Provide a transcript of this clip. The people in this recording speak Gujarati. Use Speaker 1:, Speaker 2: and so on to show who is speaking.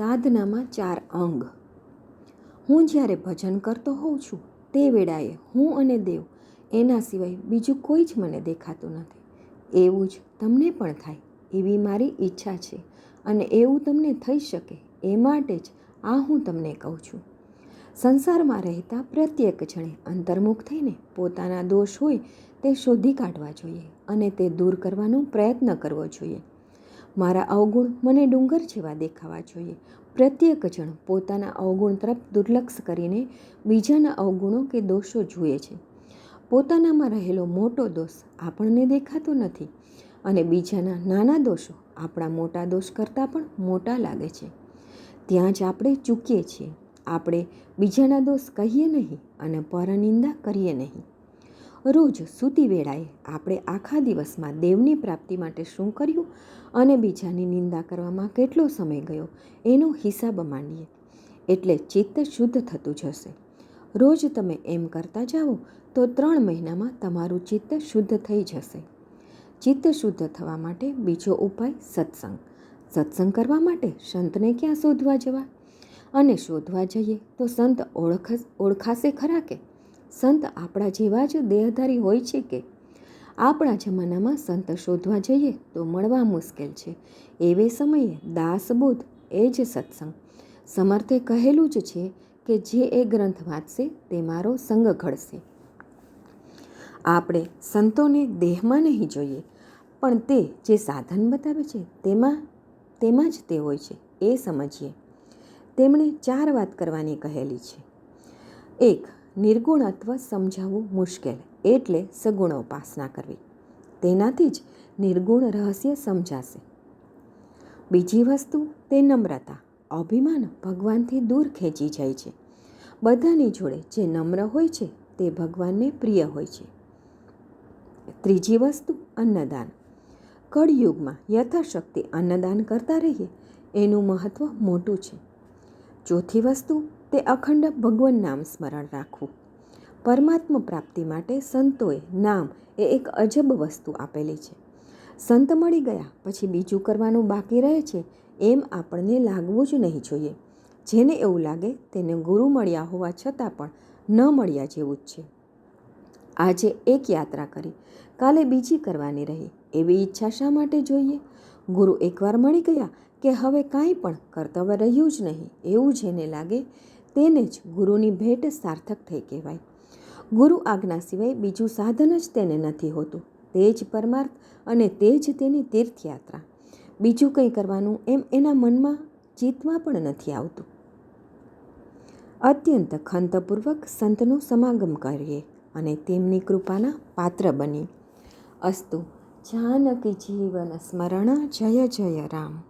Speaker 1: સાધનામાં ચાર અંગ. હું જ્યારે ભજન કરતો હોઉં છું, તે વેળાએ હું અને દેવ એના સિવાય બીજું કોઈ જ મને દેખાતું નથી. એવું જ તમને પણ થાય, એવી મારી ઈચ્છા છે અને એવું તમને થઈ શકે એ માટે જ આ હું તમને કહું છું. સંસારમાં રહેતા પ્રત્યેક જણે અંતર્મુખ થઈને પોતાના દોષ હોય તે શોધી કાઢવા જોઈએ અને તે દૂર કરવાનો પ્રયત્ન કરવો જોઈએ. મારા અવગુણ મને ડુંગર જેવા દેખાવા જોઈએ. પ્રત્યેક જણ પોતાના અવગુણ તરફ દુર્લક્ષ કરીને બીજાના અવગુણો કે દોષો જુએ છે. પોતાનામાં રહેલો મોટો દોષ આપણને દેખાતો નથી અને બીજાના નાના દોષો આપણા મોટા દોષ કરતાં પણ મોટા લાગે છે. ત્યાં જ આપણે ચૂકીએ છીએ. આપણે બીજાના દોષ કહીએ નહીં અને પરનિંદા કરીએ નહીં. રોજ સૂતી વેળાએ આપણે આખા દિવસમાં દેવની પ્રાપ્તિ માટે શું કર્યું અને બીજાની નિંદા કરવામાં કેટલો સમય ગયો એનો હિસાબ માંડીએ. એટલે ચિત્ત શુદ્ધ થતું જશે. રોજ તમે એમ કરતા જાઓ તો ત્રણ મહિનામાં તમારું ચિત્ત શુદ્ધ થઈ જશે. ચિત્ત શુદ્ધ થવા માટે બીજો ઉપાય સત્સંગ. સત્સંગ કરવા માટે સંતને ક્યાં શોધવા જવા? અને શોધવા જઈએ તો સંત ઓળખ, ઓળખાશે ખરા કે? સંત આપણા જેવા જ દેહધારી હોય છે કે? આપણા જમાનામાં સંત શોધવા જઈએ તો મળવા મુશ્કેલ છે. એવે સમયે દાસબોધ એ જ સત્સંગ. સમર્થે કહેલું જ છે કે જે એ ગ્રંથ વાંચશે તે મારો સંગ ઘડશે. આપણે સંતોને દેહમાં નહીં જોઈએ, પણ તે જે સાધન બતાવે છે તેમાં તેમાં જ તે હોય છે, એ સમજીએ. તેમણે ચાર વાત કરવાની કહેલી છે. એક નિર્ગુણત્વ સમજાવવું મુશ્કેલ, એટલે સગુણ ઉપાસના કરવી. તેનાથી જ નિર્ગુણ રહસ્ય સમજાશે. બીજી વસ્તુ, તે નમ્રતા, અભિમાન ભગવાનથી દૂર ખેંચી જાય છે. બધાની જોડે જે નમ્ર હોય છે, તે ભગવાનને પ્રિય હોય છે. ત્રીજી વસ્તુ, અન્નદાન. કળયુગમાં યથાશક્તિ અન્નદાન કરતા રહીએ, એનું મહત્ત્વ મોટું છે. ચોથી વસ્તુ તે અખંડ ભગવાન નામ સ્મરણ રાખવું. પરમાત્મ પ્રાપ્તિ માટે સંતોએ નામ એ એક અજબ વસ્તુ આપેલી છે. સંત મળી ગયા, પછી બીજું કરવાનું બાકી રહે છે એમ આપણને લાગવું જ નહીં જોઈએ. જેને એવું લાગે તેને ગુરુ મળ્યા હોવા છતાં પણ ન મળ્યા જેવું જ છે. આજે એક યાત્રા કરી, કાલે બીજી કરવાની રહી, એવી ઈચ્છા શા માટે જોઈએ? ગુરુ એકવાર મળી ગયા કે હવે કાંઈ પણ કર્તવ્ય રહ્યું જ નહીં, એવું જેને લાગે તેને જ ગુરુની ભેટ સાર્થક થઈ કહેવાય. ગુરુ આજ્ઞા સિવાય બીજું સાધન જ તેને નથી હોતું. તે જ પરમાર્થ અને તે જ તેની તીર્થયાત્રા. બીજું કંઈ કરવાનું એમ એના મનમાં ચિત્તમાં પણ નથી આવતું. અત્યંત ખંતપૂર્વક સંતનો સમાગમ કરીએ અને તેમની કૃપાના પાત્ર બની અસ્તુ, જાનકી જીવન સ્મરણ, જય જય રામ.